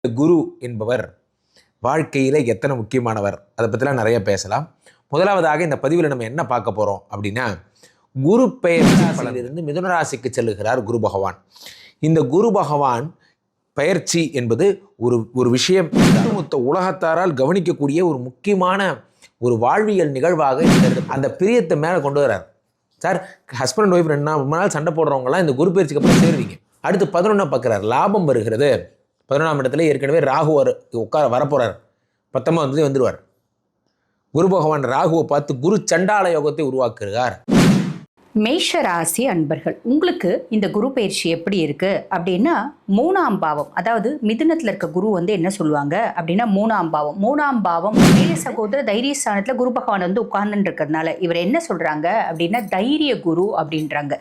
குரு என்பவர் வாழ்க்கையில் எத்தனை முக்கியமானவர்? அதை பற்றிலாம் நிறைய பேசலாம். முதலாவதாக இந்த பதிவில் நம்ம என்ன பார்க்க போகிறோம் அப்படின்னா குரு பெயர்ச்சியிலிருந்து மிதுன ராசிக்கு செல்லுகிறார் குரு பகவான். இந்த குரு பகவான் பயிற்சி என்பது ஒரு ஒரு விஷயம். ஒட்டுமொத்த உலகத்தாரால் கவனிக்கக்கூடிய ஒரு முக்கியமான ஒரு வாழ்வியல் நிகழ்வாக அந்த பிரியத்தை மேலே கொண்டு வர்றார். சார் ஹஸ்பண்ட் ஒய்ஃப் ரெண்டு நாள் ரொம்ப நாள் சண்டை போடுறவங்கலாம் இந்த குரு பயிற்சிக்கு அப்புறம் சேருவீங்க. அடுத்து பதினொன்றை பார்க்குறார் லாபம் வருகிறது. பதினொன்றாம் இடத்துல ஏற்கனவே ராகு வர உட்கார வரப்போகிறார் பத்தொம்பது வந்து வந்துடுவார் குரு பகவான் ராகுவை பார்த்து குரு சண்டால யோகத்தை உருவாக்குகிறார். மேஷ ராசி அன்பர்கள் உங்களுக்கு இந்த குரு பயிற்சி எப்படி இருக்கு? அப்படின்னா மூணாம் பாவம் அதாவது மிதுனத்துல இருக்க குரு வந்து என்ன சொல்லுவாங்க? அப்படின்னா மூணாம் பாவம். மூணாம் பாவம் தைரிய சகோதர தைரிய ஸ்தானத்தில் குரு பகவான் வந்து உட்கார்ந்துட்டு இருக்கிறதுனால இவர் என்ன சொல்றாங்க? அப்படின்னா தைரிய குரு அப்படின்றாங்க.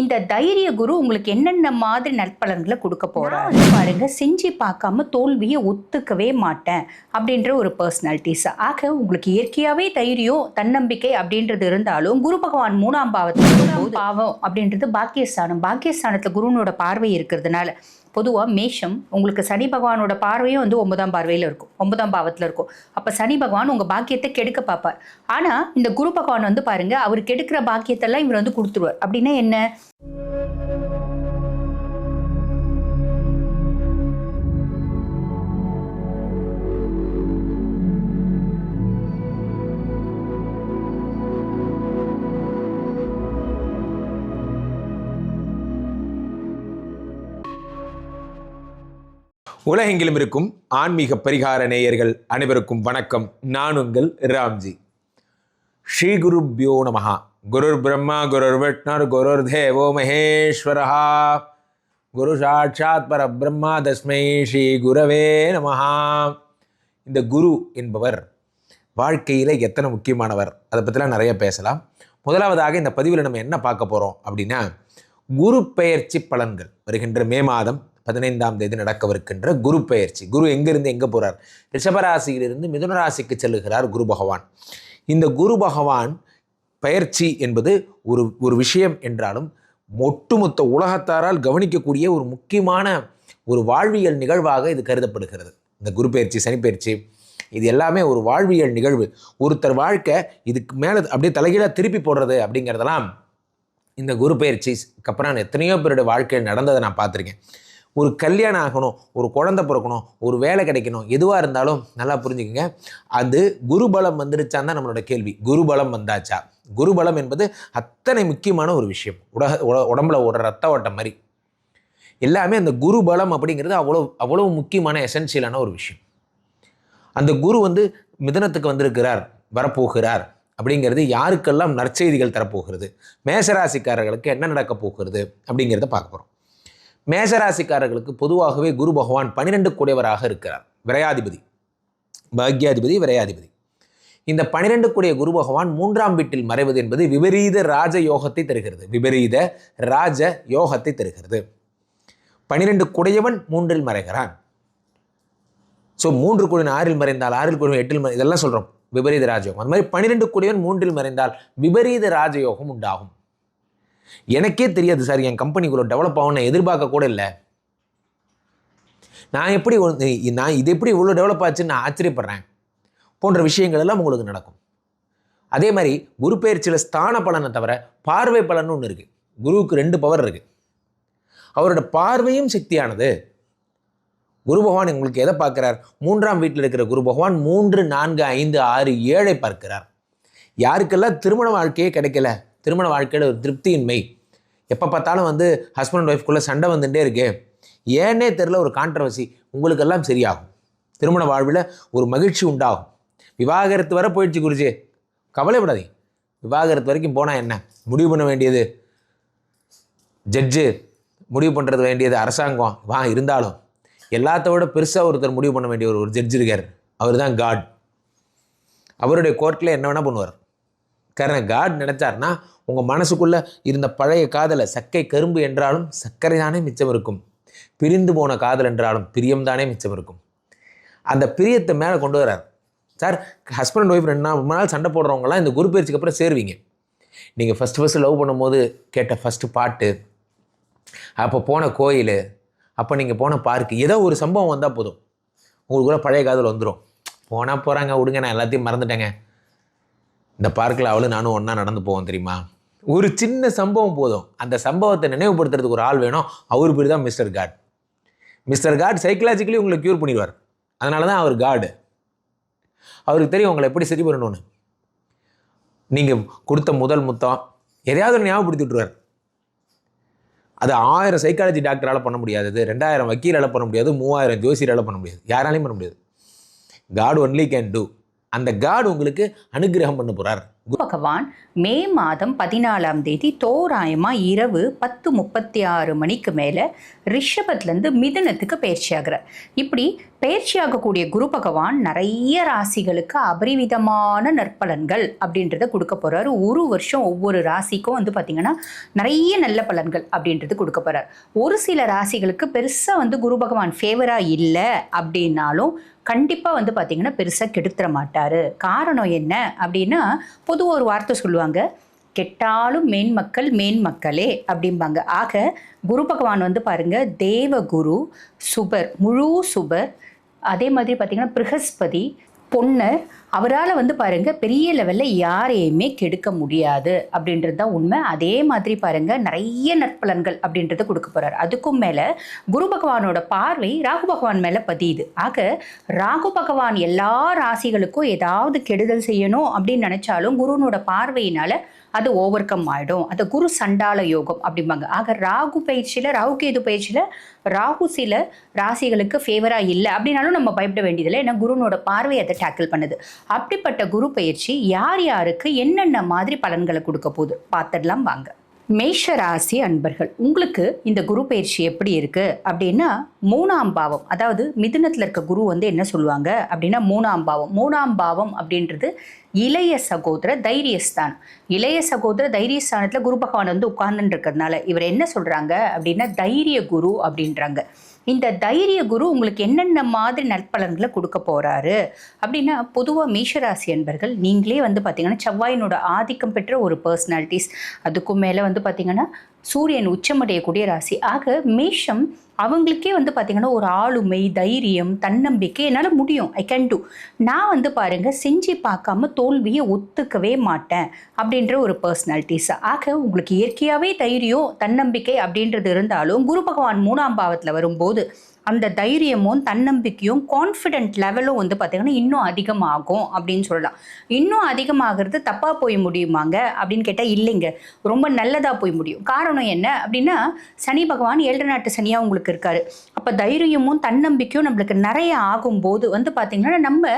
இந்த தைரிய குரு உங்களுக்கு என்னென்ன மாதிரி நற்பலன்களை கொடுக்க போறாரு? பாருங்க செஞ்சு பார்க்காம தோல்வியை ஒத்துக்கவே மாட்டேன் அப்படின்ற ஒரு பர்சனாலிட்டிஸ் ஆக உங்களுக்கு இயற்கையாவே தைரியம் தன்னம்பிக்கை அப்படின்றது இருந்தாலும் குரு பகவான் மூணாம் பாவத்தில் பாவம். அப்படின்றது பாக்கியஸ்தானம். பாக்கியஸ்தானத்துல குருனோட பார்வை இருக்கிறதுனால பொதுவாக மேஷம் உங்களுக்கு சனி பகவானோட பார்வையும் வந்து ஒன்பதாம் பார்வையில் இருக்கும். ஒன்பதாம் பாவத்தில் இருக்கும். அப்போ சனி பகவான் உங்கள் பாக்கியத்தை கெடுக்க பார்ப்பார். ஆனால் இந்த குரு பகவான் வந்து பாருங்கள் அவர் கெடுக்கிற பாக்கியத்தெல்லாம் இவர் வந்து கொடுத்துருவார். அப்படின்னா என்ன? உலகெங்கிலும் இருக்கும் ஆன்மீக பரிகார நேயர்கள் அனைவருக்கும் வணக்கம். நான் உங்கள் ராம்ஜி. ஸ்ரீ குருப்யோ நமஹா. குருர் பிரம்மா குருர் விஷ்ணர் குருர் தேவோ மகேஸ்வரஹா குரு சாட்சாத் பர பிரம்மா தஸ்மை ஸ்ரீ குரவே நமஹா. இந்த குரு என்பவர் வாழ்க்கையில் எத்தனை முக்கியமானவர்? அதை பற்றிலாம் நிறைய பேசலாம். முதலாவதாக இந்த பதிவில் நம்ம என்ன பார்க்க போகிறோம் அப்படின்னா குரு பெயர்ச்சி பலன்கள். வருகின்ற மே மாதம் பதினைந்தாம் தேதி நடக்கவிருக்கின்ற குரு பெயர்ச்சி. குரு எங்கிருந்து எங்கே போகிறார் ரிஷபராசியிலிருந்து மிதுன ராசிக்கு செல்லுகிறார் குரு பகவான். இந்த குரு பகவான் பயிற்சி என்பது ஒரு ஒரு விஷயம் என்றாலும் ஒட்டுமொத்த உலகத்தாரால் கவனிக்கக்கூடிய ஒரு முக்கியமான ஒரு வாழ்வியல் நிகழ்வாக இது கருதப்படுகிறது. இந்த குரு பயிற்சி சனி பயிற்சி இது எல்லாமே ஒரு வாழ்வியல் நிகழ்வு. ஒருத்தர் வாழ்க்கை இதுக்கு மேலே அப்படியே தலைகீழாக திருப்பி போடுறது அப்படிங்கிறதெல்லாம் இந்த குரு பயிற்சிக்கு அப்புறம் நான் எத்தனையோ பேருடைய வாழ்க்கையில் நடந்ததை நான் பார்த்துருக்கேன். ஒரு கல்யாணம் ஆகணும் ஒரு குழந்தை பிறக்கணும் ஒரு வேலை கிடைக்கணும் எதுவாக இருந்தாலும் நல்லா புரிஞ்சுக்கோங்க. அது குருபலம் வந்துருச்சான் தான் நம்மளோட கேள்வி. குருபலம் வந்தாச்சா? குருபலம் என்பது அத்தனை முக்கியமான ஒரு விஷயம். உலக உட- உடம்புல ஓடுற ரத்த ஓட்டம் மாதிரி. எல்லாமே அந்த குருபலம் அப்படிங்கிறது அவ்வளோ அவ்வளோ முக்கியமான எசென்ஷியலான ஒரு விஷயம். அந்த குரு வந்து மிதனத்துக்கு வந்திருக்கிறார் வரப்போகிறார் அப்படிங்கிறது யாருக்கெல்லாம் நற்செய்திகள் தரப்போகிறது? மேசராசிக்காரர்களுக்கு என்ன நடக்கப் போகிறது அப்படிங்கிறத பார்க்க போகிறோம் மேசராசிக்காரர்களுக்கு பொதுவாகவே குரு பகவான் பன்னிரெண்டு கூடியவராக இருக்கிறார். விரையாதிபதி. பாக்யாதிபதி விரையாதிபதி. இந்த பனிரெண்டு கூடிய குரு பகவான் மூன்றாம் வீட்டில் மறைவது என்பது விபரீத ராஜ யோகத்தை தருகிறது. விபரீத ராஜ யோகத்தை தருகிறது. பனிரெண்டு குடையவன் மூன்றில் மறைகிறான். ஸோ மூன்று குடிவன் ஆறில் மறைந்தால் ஆறில் குடிவன் எட்டில் மறை இதெல்லாம் சொல்கிறோம் விபரீத ராஜயோகம் அந்த மாதிரி பன்னிரெண்டு குடையவன் மூன்றில் மறைந்தால் விபரீத ராஜயோகம் உண்டாகும். எனக்கே தெரியாது சார் என் கம்பெனிக்குள்ள டெவலப் ஆகும்னு எதிர்பார்க்க கூட இல்லை. நான் எப்படி நான் இது எப்படி இவ்வளோ டெவலப் ஆச்சுன்னு நான் ஆச்சரியப்படுறேன். போன்ற விஷயங்கள் எல்லாம் உங்களுக்கு நடக்கும். அதே மாதிரி குரு பயிற்சியில் ஸ்தான பலனை தவிர பார்வை பலன் ஒன்று இருக்குது குருவுக்கு ரெண்டு பவர் இருக்குது அவரோட பார்வையும் சக்தியானது. குரு பகவான் உங்களுக்கு எதை பார்க்குறார்? மூன்றாம் வீட்டில் இருக்கிற குரு பகவான் மூன்று நான்கு ஐந்து ஆறு ஏழை பார்க்கிறார். யாருக்கெல்லாம் திருமண வாழ்க்கையே கிடைக்கல? திருமண வாழ்க்கையில் ஒரு திருப்தியின்மை. எப்போ பார்த்தாலும் வந்து ஹஸ்பண்ட் ஒய்ஃப்குள்ளே சண்டை வந்துட்டே இருக்கு. ஏன்னே தெரில ஒரு கான்ட்ரவர்சி உங்களுக்கெல்லாம் சரியாகும். திருமண வாழ்வில் ஒரு மகிழ்ச்சி உண்டாகும். விவாகரத்து வரை போயிடுச்சு குருஜி. கவலைப்படாதீங்க. விவாகரத்து வரைக்கும் போனால் என்ன? முடிவு பண்ண வேண்டியது. ஜட்ஜு முடிவு பண்ணுறது வேண்டியது அரசாங்கம். வா இருந்தாலும். எல்லாத்த விட பெருசாக ஒருத்தர் முடிவு பண்ண வேண்டிய ஒரு ஒரு ஜட்ஜ் இருக்கார். அவர் தான் காட் அவருடைய கோர்ட்டில் என்ன வேணால் பண்ணுவார். காரணம் காட் நினச்சார்னா உங்கள் மனசுக்குள்ளே இருந்த பழைய காதலை சக்கை கரும்பு என்றாலும் சர்க்கரை தானே மிச்சம் இருக்கும். பிரிந்து போன காதல் என்றாலும் பிரியம்தானே மிச்சம் இருக்கும். அந்த பிரியத்தை மேலே கொண்டு வரார். சார் ஹஸ்பண்ட் ஒய்ஃப் ரெண்டு நாள் மூணு நாள் சண்டை போடுறவங்கலாம் இந்த குரு பயிற்சிக்கு அப்புறம் சேருவீங்க. நீங்கள் ஃபஸ்ட்டு ஃபஸ்ட்டு லவ் பண்ணும்போது கேட்ட ஃபஸ்ட்டு பாட்டு அப்போ போன கோயில் அப்போ நீங்கள் போன பார்க்கு ஏதோ ஒரு சம்பவம் வந்தால் போதும். உங்களுக்குள்ளே பழைய காதல் வந்துடும் போனால் போகிறாங்க விடுங்க நான் எல்லாத்தையும் மறந்துட்டேங்க. இந்த பார்க்கில் அவளும் நானும் ஒன்றா நடந்து போவோம் தெரியுமா? ஒரு சின்ன சம்பவம் போதும். அந்த சம்பவத்தை நினைவுபடுத்துறதுக்கு ஒரு ஆள் வேணும். அவர் பேர் தான் mister God. Mister God psychologically உங்களை க்யூர் பண்ணிடுவார். அதனால தான் அவர் காடு. அவருக்கு தெரியும் உங்களை எப்படி சரி பண்ணணும்னு. நீங்கள் கொடுத்த முதல் முத்தம் எதையாவது ஒன்று ஞாபகப்படுத்தி விட்ருவார் அது ஆயிரம் சைக்காலஜி டாக்டரால் பண்ண முடியாதது ரெண்டாயிரம் வக்கீலால் பண்ண முடியாது மூவாயிரம் ஜோசியரால் பண்ண முடியாது. யாராலையும் பண்ண முடியாது. காட் ஒன்லி கேன் டூ அந்த காட் உங்களுக்கு அனுகிரகம் பண்ண போகிறார் பகவான் மே மாதம் பதினாலாம் தேதி தோராயமா இரவு பத்து முப்பத்தி ஆறு மணிக்கு மேலே ரிஷபத்துலேருந்து மிதனத்துக்கு பயிற்சி ஆகிறார் இப்படி பயிற்சி ஆகக்கூடிய குரு பகவான் நிறைய ராசிகளுக்கு அபரிவிதமான நற்பலன்கள் அப்படின்றத கொடுக்க போறாரு. ஒரு வருஷம் ஒவ்வொரு ராசிக்கும் வந்து பார்த்திங்கன்னா நிறைய நல்ல பலன்கள் அப்படின்றது கொடுக்க போறார். ஒரு சில ராசிகளுக்கு பெருசாக வந்து குரு பகவான் ஃபேவராக இல்லை அப்படின்னாலும் கண்டிப்பாக வந்து பார்த்திங்கன்னா பெருசாக கெடுத்துட மாட்டார். காரணம் என்ன அப்படின்னா பொது ஒரு வார்த்தை சொல்லுவாங்க கெட்டாலும் மேன்மக்கள் மேன்மக்களே அப்படிம்பாங்க. ஆக குரு பகவான் வந்து பாருங்க தேவகுரு சுபர் முழு சுபர் அதே மாதிரி பார்த்திங்கன்னா ப்ரஹஸ்பதி பொண்ணை அவரால் வந்து பாருங்கள் பெரிய லெவலில் யாரையுமே கெடுக்க முடியாது. அப்படின்றது தான் உண்மை. அதே மாதிரி பாருங்கள் நிறைய நற்பலன்கள் அப்படின்றத கொடுக்க போகிறார் அதுக்கும் மேலே குரு பகவானோட பார்வை ராகு பகவான் மேலே பதியுது. ஆக ராகு பகவான் எல்லா ராசிகளுக்கும் ஏதாவது கெடுதல் செய்யணும் அப்படின்னு நினச்சாலும் குருனோட பார்வையினால் அது ஓவர் கம் ஆகிடும் அது குரு சண்டால யோகம் அப்படிம்பாங்க. ஆக ராகு பயிற்சியில் ராகு கேது பயிற்சியில் ராகு சில ராசிகளுக்கு ஃபேவராக இல்லை அப்படின்னாலும் நம்ம பயப்பட வேண்டியதில்லை. ஏன்னா குருனோட பார்வை அதை டேக்கிள் பண்ணுது. அப்படிப்பட்ட குரு பயிற்சி யார் யாருக்கு என்னென்ன மாதிரி பலன்களை கொடுக்க போகுது? பார்த்துடலாம் வாங்க. மேஷராசி அன்பர்கள் உங்களுக்கு இந்த குரு பயிற்சி எப்படி இருக்கு? அப்படின்னா மூணாம் பாவம் அதாவது மிதுனத்தில் இருக்க குரு வந்து என்ன சொல்லுவாங்க? அப்படின்னா மூணாம் பாவம். மூணாம் பாவம் அப்படின்றது இளைய சகோதர தைரியஸ்தானம். இளைய சகோதர தைரியஸ்தானத்தில் குரு பகவான் வந்து உட்கார்ந்துட்டு இருக்கிறதுனால இவர் என்ன சொல்றாங்க? அப்படின்னா தைரிய குரு அப்படின்றாங்க. இந்த தைரிய குரு உங்களுக்கு என்னென்ன மாதிரி நற்பலன்களை கொடுக்க போகிறாரு அப்படின்னா பொதுவாக மேஷராசி என்பர்கள் நீங்களே வந்து பார்த்திங்கன்னா செவ்வாயினோட ஆதிக்கம் பெற்ற ஒரு பர்சனாலிட்டிஸ் அதுக்கும் மேலே வந்து பார்த்தீங்கன்னா சூரியன் உச்சமடையக்கூடிய ராசி. ஆக மேஷம் அவங்களுக்கே வந்து பார்த்தீங்கன்னா ஒரு ஆளுமை தைரியம் தன்னம்பிக்கை என்னால் முடியும். ஐ கேன் டூ நான் வந்து பாருங்கள் செஞ்சு பார்க்காம தோல்வியை ஒத்துக்கவே மாட்டேன் அப்படின்ற ஒரு பர்சனாலிட்டிஸ் ஆக உங்களுக்கு இயற்கையாகவே தைரியம் தன்னம்பிக்கை அப்படின்றது இருந்தாலும் குரு பகவான் மூணாம் பாவத்தில் வரும்போது அந்த தைரியமும் தன்னம்பிக்கையும் கான்ஃபிடென்ட் லெவலும் வந்து பார்த்திங்கன்னா இன்னும் அதிகமாகும் அப்படின்னு சொல்லலாம். இன்னும் அதிகமாகிறது தப்பாக போய் முடியுமாங்க? அப்படின்னு கேட்டால் இல்லைங்க. ரொம்ப நல்லதாக போய் முடியும். காரணம் என்ன அப்படின்னா சனி பகவான் ஏழு நாட்டு சனியாக உங்களுக்கு இருக்கார். அப்போ தைரியமும் தன்னம்பிக்கையும் நம்மளுக்கு நிறைய ஆகும்போது வந்து பார்த்திங்கன்னா நம்ம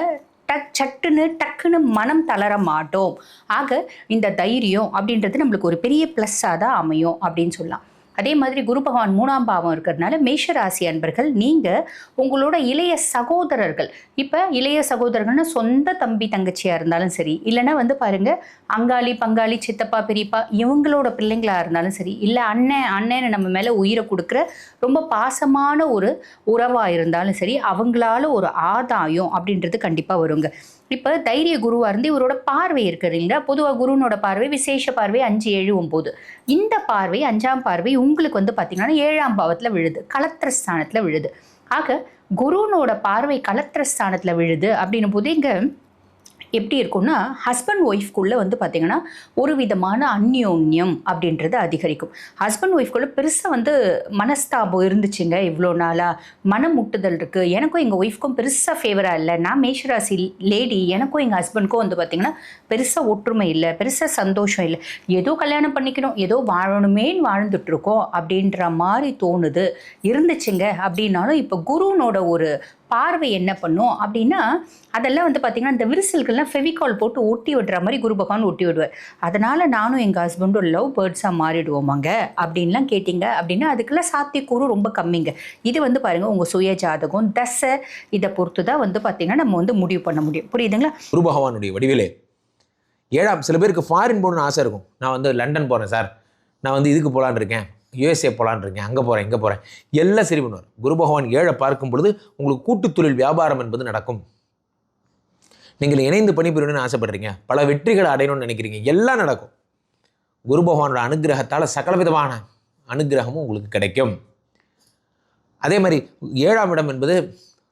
டக் சட்டுன்னு டக்குன்னு மனம் தளர மாட்டோம். ஆக இந்த தைரியம் அப்படின்றது நம்மளுக்கு ஒரு பெரிய ப்ளஸ்ஸாக தான் அமையும் அப்படின்னு சொல்லலாம். அதே மாதிரி குரு பகவான் மூணாம் பாவம் இருக்கிறதுனால மேஷராசி அன்பர்கள் நீங்கள் உங்களோட இளைய சகோதரர்கள் இப்போ இளைய சகோதரர்கள்னு சொந்த தம்பி தங்கச்சியாக இருந்தாலும் சரி இல்லைன்னா வந்து பாருங்கள் அங்காளி பங்காளி சித்தப்பா பெரியப்பா இவங்களோட பிள்ளைங்களாக இருந்தாலும் சரி இல்லை அண்ணன் அண்ணன்னு நம்ம மேலே உயிரை கொடுக்குற ரொம்ப பாசமான ஒரு உறவாக இருந்தாலும் சரி அவங்களால ஒரு ஆதாயம் அப்படின்றது கண்டிப்பாக வருங்க. இப்போ தைரிய குருவாக இருந்து இவரோட பார்வை இருக்குது இல்லைங்களா? பொதுவாக குருனோட பார்வை விசேஷ பார்வை அஞ்சு ஏழு ஒம்பது இந்த பார்வை அஞ்சாம் பார்வை உங்களுக்கு வந்து பார்த்திங்கன்னா ஏழாம் பாவத்தில் விழுது கலத்திர ஸ்தானத்தில் விழுது. ஆக குருனோட பார்வை கலத்திர ஸ்தானத்தில் விழுது அப்படின்னும் போது இங்கே எப்படி இருக்கும்னா ஹஸ்பண்ட் ஒய்ஃப்குள்ளே வந்து பார்த்திங்கன்னா ஒரு விதமான அந்யோன்யம் அப்படின்றது அதிகரிக்கும். ஹஸ்பண்ட் ஒய்ஃப்குள்ளே பெருசாக வந்து மனஸ்தாபம் இருந்துச்சுங்க இவ்வளோ நாளாக மனம் முட்டுதல் இருக்குது எனக்கும் எங்கள் ஒய்ஃப்க்கும் பெருசாக ஃபேவராக இல்லை. நான் மேஷராசி லேடி எனக்கும் எங்கள் ஹஸ்பண்ட்க்கும் வந்து பார்த்திங்கன்னா பெருசாக ஒற்றுமை இல்லை. பெருசாக சந்தோஷம் இல்லை. ஏதோ கல்யாணம் பண்ணிக்கணும் ஏதோ வாழணுமேன்னு வாழ்ந்துட்டுருக்கோம் அப்படின்ற மாதிரி தோணுது. இருந்துச்சுங்க அப்படின்னாலும் இப்போ குருனோட ஒரு பார்வை என்ன பண்ணும் அப்படின்னா அதெல்லாம் வந்து பார்த்திங்கன்னா இந்த விரிசல்கள்லாம் ஃபெவிகால் போட்டு ஒட்டி விடுற மாதிரி குரு பகவான் ஒட்டி விடுவார். அதனால் நானும் எங்கள் ஹஸ்பண்டும் லவ் பேர்ட்ஸாக மாறிடுவோமாங்க அப்படின்லாம் கேட்டிங்க அப்படின்னா அதுக்கெல்லாம் சாத்தியக்கூறு ரொம்ப கம்மிங்க. இது வந்து பாருங்கள் உங்கள் சுய ஜாதகம் தசை இதை பொறுத்து தான் வந்து பார்த்திங்கன்னா நம்ம வந்து முடிவு பண்ண முடியும். புரியுதுங்களா? குரு பகவானுடைய வடிவிலே. ஏழாம் சில பேருக்கு ஃபாரின் போகணும்னு ஆசை இருக்கும். நான் வந்து லண்டன் போகிறேன் சார். நான் வந்து இதுக்கு போகலான்னு இருக்கேன். யூஎஸ்ஏ போகலான்றீங்க அங்கே போகிறேன் இங்கே போகிறேன் எல்லாம் சரி பண்ணுவார். குரு பகவான் ஏழை பார்க்கும் பொழுது உங்களுக்கு கூட்டு தொழில் வியாபாரம் என்பது நடக்கும். நீங்கள் இணைந்து பணிபுரியணும்னு ஆசைப்படுறீங்க. பல வெற்றிகளை அடையணும்னு நினைக்கிறீங்க. எல்லாம் நடக்கும். குரு பகவானோட அனுகிரகத்தால் சகலவிதமான அனுகிரகமும் உங்களுக்கு கிடைக்கும். அதே மாதிரி ஏழாம் இடம் என்பது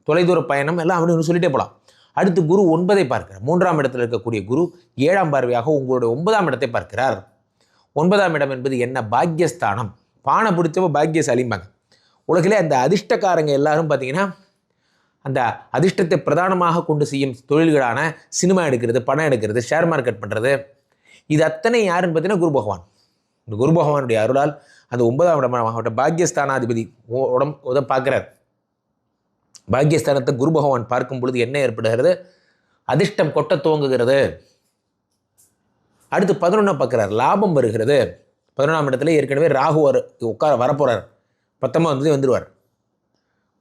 தொலைதூர பயணம் எல்லாம் அப்படின்னு சொல்லிட்டே போகலாம் அடுத்து குரு ஒன்பதை பார்க்கிறார். மூன்றாம் இடத்தில் இருக்கக்கூடிய குரு ஏழாம் பார்வையாக உங்களுடைய ஒன்பதாம் இடத்தை பார்க்கிறார். ஒன்பதாம் இடம் என்பது என்ன? பாக்கியஸ்தானம் பானை பிடிச்சவ பாக்கியசாலிம்பாங்க உலகிலே அந்த அதிர்ஷ்டக்காரங்க எல்லாரும் பார்த்தீங்கன்னா அந்த அதிர்ஷ்டத்தை பிரதானமாக கொண்டு செய்யும் தொழில்களான சினிமா எடுக்கிறது படம் எடுக்கிறது ஷேர் மார்க்கெட் பண்ணுறது இது அத்தனை யாருன்னு பார்த்தீங்கன்னா குரு பகவான். இந்த குரு பகவானுடைய அருளால் அந்த ஒன்பதாம் இடமாகப்பட்ட பாக்கியஸ்தானாதிபதி உடம்பு உடம் உத பார்க்குறார். பாக்கியஸ்தானத்தை குரு பகவான் பார்க்கும் பொழுது என்ன ஏற்படுகிறது? அதிர்ஷ்டம் கொட்ட துவங்குகிறது. அடுத்து பதினொன்னா பார்க்குறார் லாபம் வருகிறது. பதினொன்றாம் இடத்துல ஏற்கனவே ராகு வர உட்கார வரப்போகிறார் பத்தொன்பதாம் தேதி வந்துடுவார்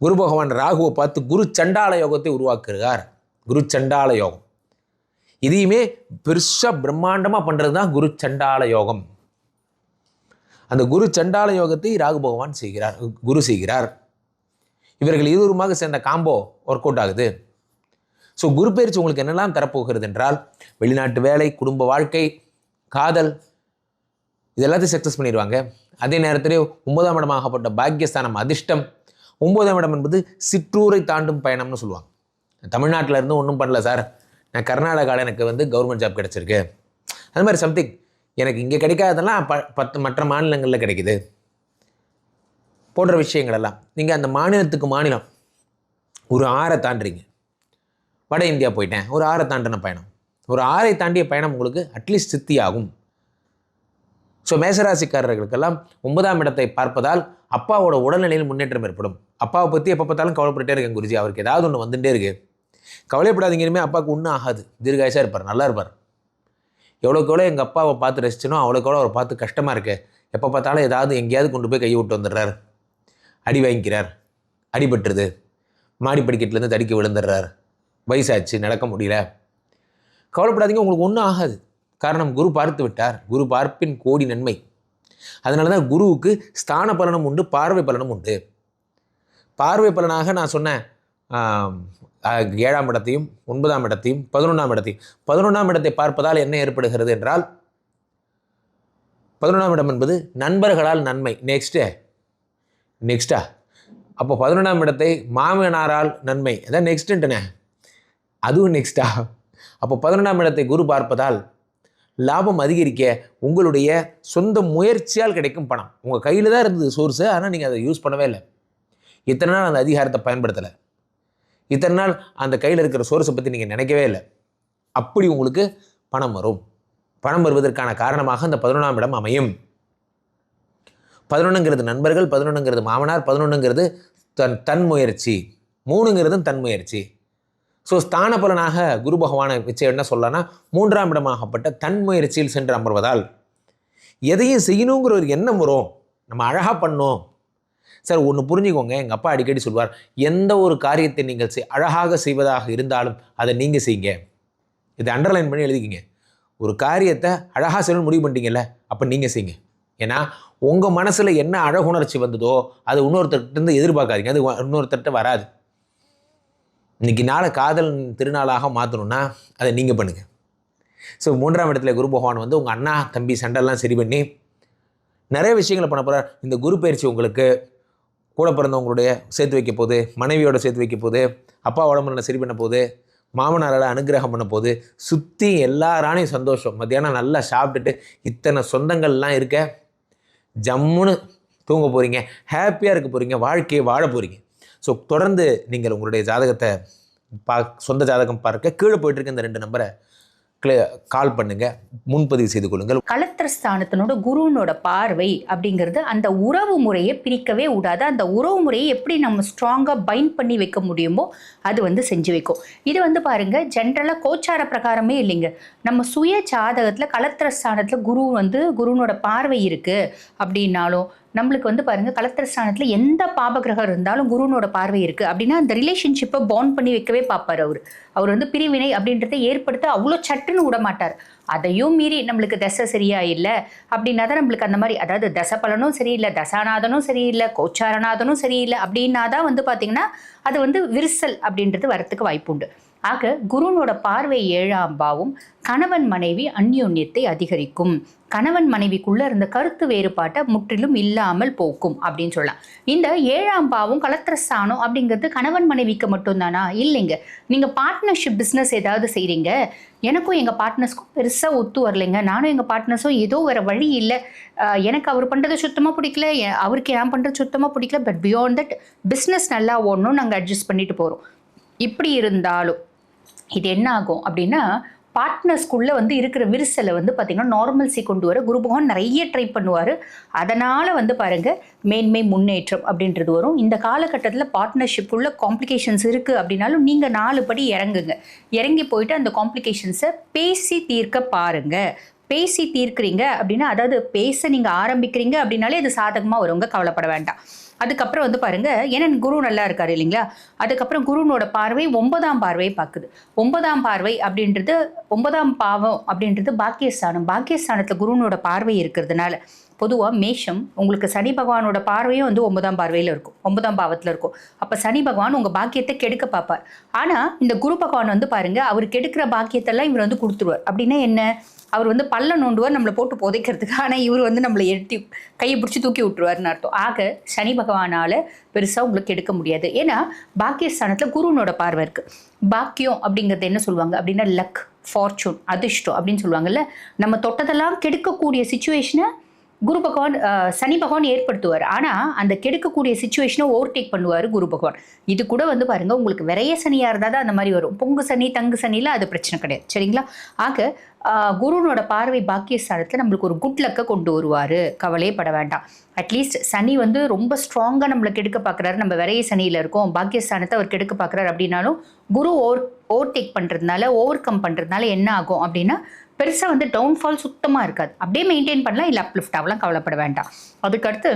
குரு பகவான் ராகுவை பார்த்து குரு சண்டால யோகத்தை உருவாக்குகிறார். குரு சண்டால யோகம். இதையுமே பெருசாக பிரம்மாண்டமாக பண்ணுறது தான் குரு சண்டால யோகம். அந்த குரு சண்டால யோகத்தை ராகு பகவான் செய்கிறார் குரு செய்கிறார். இவர்கள் இருவருமாக சேர்ந்த காம்போ ஒர்க் அவுட் ஆகுது. ஸோ குரு பயிற்சி உங்களுக்கு என்னெல்லாம் தரப்போகிறது என்றால் வெளிநாட்டு வேலை குடும்ப வாழ்க்கை காதல் இது எல்லாத்தையும் சக்ஸஸ் பண்ணிடுவாங்க. அதே நேரத்திலே ஒன்பதாம் இடமாகப்பட்ட பாக்கியஸ்தானம் அதிர்ஷ்டம். ஒன்பதாம் இடம் என்பது சிற்றூரை தாண்டும் பயணம்னு சொல்லுவாங்க. தமிழ்நாட்டில் இருந்து ஒன்றும் பண்ணல சார் நான் கர்நாடகாவில் எனக்கு வந்து கவர்மெண்ட் ஜாப் கிடச்சிருக்கு. அது மாதிரி சம்திங் எனக்கு இங்கே கிடைக்காததெல்லாம் ப பத்து மற்ற மாநிலங்களில் கிடைக்குது. போன்ற விஷயங்கள் எல்லாம். நீங்கள் அந்த மாநிலத்துக்கு மாநிலம். ஒரு ஆறை தாண்டுறீங்க. வட இந்தியா போயிட்டேன். ஒரு ஆறை தாண்டின பயணம். ஒரு ஆறை தாண்டிய பயணம் உங்களுக்கு அட்லீஸ்ட் சித்தி ஆகும் ஸோ மேசராசிக்காரர்களுக்கெல்லாம் ஒன்பதாம் இடத்தை பார்ப்பதால் அப்பாவோட உடல்நிலையில் முன்னேற்றம் ஏற்படும். அப்பாவை பற்றி எப்போ பார்த்தாலும் கவலைப்பட்டுட்டே இருக்கேன் குருஜி. அவருக்கு ஏதாவது ஒன்று வந்துட்டே இருக்கு. கவலைப்படாதீங்க. இனிமேல் அப்பாவுக்கு ஒன்றும் ஆகாது. தீர்காயசாக இருப்பார். நல்லா இருப்பார். எவ்வளோக்கு எவ்வளோ எங்கள் அப்பாவை பார்த்து ரசிச்சனோ அவ்வளோக்கு எவ்வளோ அவரை பார்த்து கஷ்டமாக இருக்கு. எப்போ பார்த்தாலும் ஏதாவது எங்கேயாவது கொண்டு போய் கை விட்டு வந்துடுறார். அடி வாங்கிக்கிறார். அடிபட்டுருது மாடி படிக்கட்டுலேருந்து தடுக்கி விழுந்துடுறார். வயசாச்சு. நடக்க முடியல. கவலைப்படாதீங்க. உங்களுக்கு ஒன்றும் ஆகாது. காரணம் குரு பார்த்து விட்டார். குரு பார்ப்பின் கோடி நன்மை. அதனால தான் குருவுக்கு ஸ்தான பலனும் உண்டு பார்வை பலனும் உண்டு. பார்வை பலனாக நான் சொன்னேன். ஏழாம் இடத்தையும் ஒன்பதாம் இடத்தையும் பதினொன்றாம் இடத்தையும். பதினொன்றாம் இடத்தை பார்ப்பதால் என்ன ஏற்படுகிறது என்றால் பதினொன்றாம் இடம் என்பது நண்பர்களால் நன்மை. நெக்ஸ்ட்டு நெக்ஸ்ட்டா அப்போ பதினொன்றாம் இடத்தை மாமனாரால் நன்மை. அதான் நெக்ஸ்ட்டுன்ட்டுனே அதுவும் நெக்ஸ்ட்டா அப்போ பதினொன்றாம் இடத்தை குரு பார்ப்பதால் லாபம் அதிகரிக்க உங்களுடைய சொந்த முயற்சியால் கிடைக்கும் பணம். உங்கள் கையில் தான் இருந்தது சோர்ஸு ஆனால் நீங்கள் அதை யூஸ் பண்ணவே இல்லை. இத்தனை நாள் அந்த அதிகாரத்தை பயன்படுத்தலை. இத்தனை நாள் அந்த கையில் இருக்கிற சோர்ஸை பற்றி நீங்கள் நினைக்கவே இல்லை. அப்படி உங்களுக்கு பணம் வரும். பணம் வருவதற்கான காரணமாக அந்த பதினொன்றாம் இடம் அமையும். பதினொன்றுங்கிறது நண்பர்கள் பதினொன்றுங்கிறது மாமனார் பதினொன்றுங்கிறது தன் தன் முயற்சி. மூணுங்கிறதும் தன் முயற்சி. ஸோ ஸ்தான பலனாக குரு பகவானை வச்சு என்ன சொல்லலாம்னா மூன்றாம் இடமாகப்பட்ட தன் முயற்சியில் சென்று அமர்வதால் எதையும் செய்யணுங்கிற ஒரு எண்ணம் வரும். நம்ம அழகாக பண்ணோம். சார் ஒன்று புரிஞ்சுக்கோங்க. எங்கள் அப்பா அடிக்கடி சொல்வார் எந்த ஒரு காரியத்தை நீங்கள் செய் அழகாக செய்வதாக இருந்தாலும் அதை நீங்கள் செய்யுங்க. இதை அண்டர்லைன் பண்ணி எழுதிக்கிங்க. ஒரு காரியத்தை அழகாக செய்யணும்னு முடிவு பண்ணிட்டீங்கல்ல அப்போ நீங்கள் செய்யுங்க. ஏன்னா உங்கள் மனசில் என்ன அழகுணர்ச்சி வந்ததோ அது இன்னொருத்தர்கிட்ட இருந்து எதிர்பார்க்காதீங்க. அது இன்னொருத்தர்கிட்ட வராது. இன்றைக்கி நாளை காதல் திருநாளாக மாற்றணும்னா அதை நீங்கள் பண்ணுங்கள் ஸோ மூன்றாம் இடத்துல குரு பகவான் வந்து உங்கள் அண்ணா தம்பி சண்டைலாம் சரி பண்ணி நிறைய விஷயங்களை பண்ண போகிறார் இந்த குரு பயிற்சி உங்களுக்கு கூட பிறந்தவங்களுடைய சேர்த்து வைக்க போகுது மனைவியோட சேர்த்து வைக்க போகுது அப்பா உடம்புல சரி பண்ண போகுது மாமனாரால் அனுகிரகம் பண்ண போகுது. சுற்றி எல்லாரானையும் சந்தோஷம். மத்தியானம் நல்லா சாப்பிட்டுட்டு இத்தனை சொந்தங்கள்லாம் இருக்க ஜம்முன்னு தூங்க போகிறீங்க ஹாப்பியாக இருக்க போகிறீங்க வாழ்க்கையை வாழ போகிறீங்க ஸோ தொடர்ந்து நீங்கள் உங்களுடைய ஜாதகத்தை பா சொந்த ஜாதகம் பார்க்க கீழே போயிட்டு இருக்க இந்த ரெண்டு நம்பரை கால் பண்ணுங்கள் முன்பதிவு செய்து கொள்ளுங்கள். கலத்திரஸ்தானத்தினோட ஸ்தானத்தினோட பார்வை அப்படிங்கிறது அந்த உறவு முறையை பிரிக்கவே விடாது. அந்த உறவு முறையை எப்படி நம்ம ஸ்ட்ராங்காக பைண்ட் பண்ணி வைக்க முடியுமோ அது வந்து செஞ்சு வைக்கும். இது வந்து பாருங்க ஜென்ரலாக கோச்சார பிரகாரமே இல்லைங்க. நம்ம சுய ஜாதகத்தில் கலத்திரஸ்தானத்தில் குரு வந்து குருனோட பார்வை இருக்கு அப்படின்னாலும் நம்மளுக்கு வந்து பாருங்க கலத்திரஸ்தானத்தில் எந்த பாபகிரகம் இருந்தாலும் குருனோட பார்வை இருக்கு. அப்படின்னா அந்த ரிலேஷன்ஷிப்பை பாண்ட் பண்ணி வைக்கவே பார்ப்பார் அவர். அவர் வந்து பிரிவினை அப்படின்றத ஏற்படுத்த அவ்வளோ சட்டுன்னு விட மாட்டார். அதையும் மீறி நம்மளுக்கு தசை சரியா இல்லை அப்படின்னா தான் நம்மளுக்கு அந்த மாதிரி அதாவது தசை பலனும் சரியில்லை தசாநாதனும் சரியில்லை கோச்சாரநாதனும் சரியில்லை அப்படின்னா தான் வந்து பார்த்தீங்கன்னா அது வந்து விரிசல் அப்படின்றது வரத்துக்கு வாய்ப்பு உண்டு. ஆக குருனோட பார்வை ஏழாம் பாவம் கணவன் மனைவி அந்யோன்யத்தை அதிகரிக்கும். கணவன் மனைவிக்குள்ள இருந்த கருத்து வேறுபாட்டை முற்றிலும் இல்லாமல் போக்கும் அப்படின்னு சொல்லலாம். இந்த ஏழாம் பாவம் கலத்திரஸ்தானம் அப்படிங்கிறது கணவன் மனைவிக்கு மட்டும்தானா? இல்லைங்க. நீங்க பார்ட்னர்ஷிப் பிஸ்னஸ் ஏதாவது செய்றீங்க. எனக்கும் எங்கள் பார்ட்னர்ஸ்க்கும் பெருசாக ஒத்து வரலைங்க. நானும் எங்கள் பார்ட்னர்ஸும் ஏதோ வேறு வழி இல்லை. எனக்கு அவர் பண்ணுறது சுத்தமாக பிடிக்கல. அவருக்கு நான் பண்ணுறது சுத்தமாக பிடிக்கல. பட் பியாண்ட் தட் பிஸ்னஸ் நல்லா ஓடணும் நாங்கள் அட்ஜஸ்ட் பண்ணிட்டு போகிறோம் இப்படி இருந்தாலும் இது என்ன ஆகும் அப்படின்னா பார்ட்னர்ஸ்குள்ளே வந்து இருக்கிற விரிசலை வந்து பார்த்திங்கன்னா நார்மல்சி கொண்டு வர குரு பகவான் நிறைய ட்ரை பண்ணுவார். அதனால் வந்து பாருங்கள் மேன்மை முன்னேற்றம் அப்படின்றது வரும். இந்த காலகட்டத்தில் பார்ட்னர்ஷிப் உள்ள காம்ப்ளிகேஷன்ஸ் இருக்குது அப்படின்னாலும் நீங்கள் நாலு படி இறங்குங்க. இறங்கி போயிட்டு அந்த காம்ப்ளிகேஷன்ஸை பேசி தீர்க்க பாருங்கள் பேசி தீர்க்குறீங்க அப்படின்னா அதாவது பேச நீங்கள் ஆரம்பிக்கிறீங்க அப்படின்னாலே அது சாதகமாக வருவங்க கவலைப்பட வேண்டாம். அதுக்கப்புறம் வந்து பாருங்க ஏன்னா குரு நல்லா இருக்காரு இல்லைங்களா? அதுக்கப்புறம் குருனோட பார்வை ஒன்பதாம் பார்வையை பார்க்குது. ஒன்பதாம் பார்வை அப்படின்றது ஒன்பதாம் பாவம் அப்படின்றது பாக்கியஸ்தானம். பாக்கியஸ்தானத்தில் குருனோட பார்வை இருக்கிறதுனால பொதுவாக மேஷம் உங்களுக்கு சனி பகவானோட பார்வையும் வந்து ஒன்பதாம் பார்வையில் இருக்கும். ஒன்பதாம் பாவத்தில் இருக்கும். அப்போ சனி பகவான் உங்கள் பாக்கியத்தை கெடுக்க பார்ப்பார். ஆனால் இந்த குரு பகவான் வந்து பாருங்கள் அவர் கெடுக்கிற பாக்கியத்தெல்லாம் இவர் வந்து கொடுத்துருவார். அப்படின்னா என்ன? அவர் வந்து பல்ல நோண்டுவார் நம்மளை போட்டு புதைக்கிறதுக்கு. ஆனால் இவர் வந்து நம்மளை எட்டி கையை பிடிச்சி தூக்கி விட்டுருவார்னு அர்த்தம். ஆக சனி பகவானால் பெருசாக உங்களுக்கு எடுக்க முடியாது. ஏன்னா பாக்கியஸ்தானத்தில் குருனோட பார்வை இருக்குது பாக்கியம் அப்படிங்கிறது என்ன சொல்லுவாங்க? அப்படின்னா லக் ஃபார்ச்சூன் அதிர்ஷ்டம் அப்படின்னு சொல்லுவாங்கல்ல? நம்ம தொட்டதெல்லாம் கெடுக்கக்கூடிய சுச்சுவேஷனை குரு பகவான் சனி பகவான் ஏற்படுத்துவார். ஆனால் அந்த கெடுக்கக்கூடிய சுச்சுவேஷனை ஓவர்டேக் பண்ணுவார் குரு பகவான். இது கூட வந்து பாருங்கள் உங்களுக்கு விரைய சனியாக இருந்தால் தான் அந்த மாதிரி வரும். பொங்கு சனி தங்கு சனியில் அது பிரச்சனை கிடையாது. சரிங்களா? ஆக குருனோட பார்வை பாக்கியஸ்தானத்தில் நம்மளுக்கு ஒரு குட் லக்கை கொண்டு வருவார். கவலையே பட வேண்டாம் அட்லீஸ்ட் சனி வந்து ரொம்ப ஸ்ட்ராங்காக நம்மளை கெடுக்க பார்க்குறாரு நம்ம விரைய சனியில் இருக்கோம். பாக்கியஸ்தானத்தை அவர் கெடுக்க பார்க்குறாரு அப்படின்னாலும் குரு ஓவர் ஓவர்டேக் பண்ணுறதுனால ஓவர் கம் பண்ணுறதுனால என்ன ஆகும் அப்படின்னா பெருசாக வந்து டவுன்ஃபால் சுத்தமாக இருக்காது. அப்படியே மெயின்டைன் பண்ணலாம் இல்லை அப்லிஃப்ட் ஆகலாம் கவலைப்பட வேண்டாம். அதுக்கடுத்து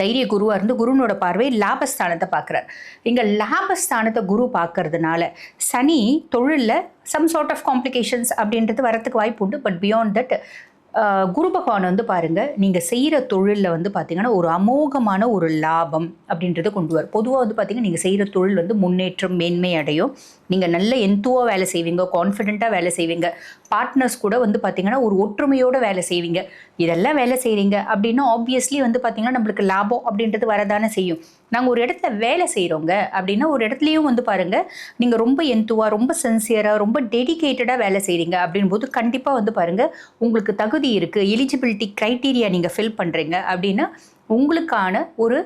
தைரிய குருவாக இருந்து குருனோட பார்வை லாபஸ்தானத்தை பார்க்குறார். இங்கே லாபஸ்தானத்தை குரு பார்க்கறதுனால சனி தொழிலில் சம் சார்ட் ஆஃப் காம்ப்ளிகேஷன்ஸ் அப்படின்றது வரத்துக்கு வாய்ப்பு உண்டு. பட் பியாண்ட் தட் குரு பகவான் வந்து பாருங்கள் நீங்கள் செய்கிற தொழிலில் வந்து பார்த்தீங்கன்னா ஒரு அமோகமான ஒரு லாபம் அப்படின்றத கொண்டு வரும் பொதுவாக வந்து பார்த்தீங்கன்னா நீங்கள் செய்கிற தொழில் வந்து முன்னேற்றம் மேன்மை அடையும். நீங்கள் நல்ல எந்துவாக வேலை செய்வீங்க கான்ஃபிடென்ட்டாக வேலை செய்வீங்க. பார்ட்னர்ஸ் கூட வந்து பார்த்தீங்கன்னா ஒரு ஒற்றுமையோடு வேலை செய்வீங்க. இதெல்லாம் வேலை செய்கிறீங்க அப்படின்னா ஆப்வியஸ்லி வந்து பார்த்தீங்கன்னா நம்மளுக்கு லாபம் அப்படின்றது வரதானே செய்யும். நாங்கள் ஒரு இடத்துல வேலை செய்கிறோங்க அப்படின்னா ஒரு இடத்துலையும் வந்து பாருங்கள் நீங்கள் ரொம்ப எந்துவாக ரொம்ப சின்சியராக ரொம்ப டெடிகேட்டடாக வேலை செய்கிறீங்க அப்படின்போது கண்டிப்பாக வந்து பாருங்கள் உங்களுக்கு தகுதி இருக்குது எலிஜிபிலிட்டி க்ரைட்டீரியா நீங்கள் ஃபில் பண்ணுறீங்க அப்படின்னா உங்களுக்கான ஒரு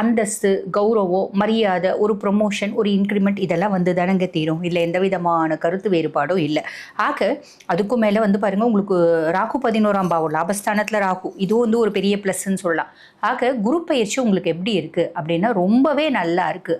அந்தஸ்து கௌரவம் மரியாதை ஒரு ப்ரொமோஷன் ஒரு இன்க்ரிமெண்ட் இதெல்லாம் வந்து தானங்க தீரும். இல்லை எந்த விதமான கருத்து வேறுபாடும் இல்லை. ஆக அதுக்கும் மேலே வந்து பாருங்கள் உங்களுக்கு ராகு பதினோராம் பாவம் லாபஸ்தானத்தில் ராகு இதுவும் வந்து ஒரு பெரிய ப்ளஸ்ன்னு சொல்லலாம். ஆக குரு பயிற்சி உங்களுக்கு எப்படி இருக்குது அப்படின்னா ரொம்பவே நல்லா இருக்குது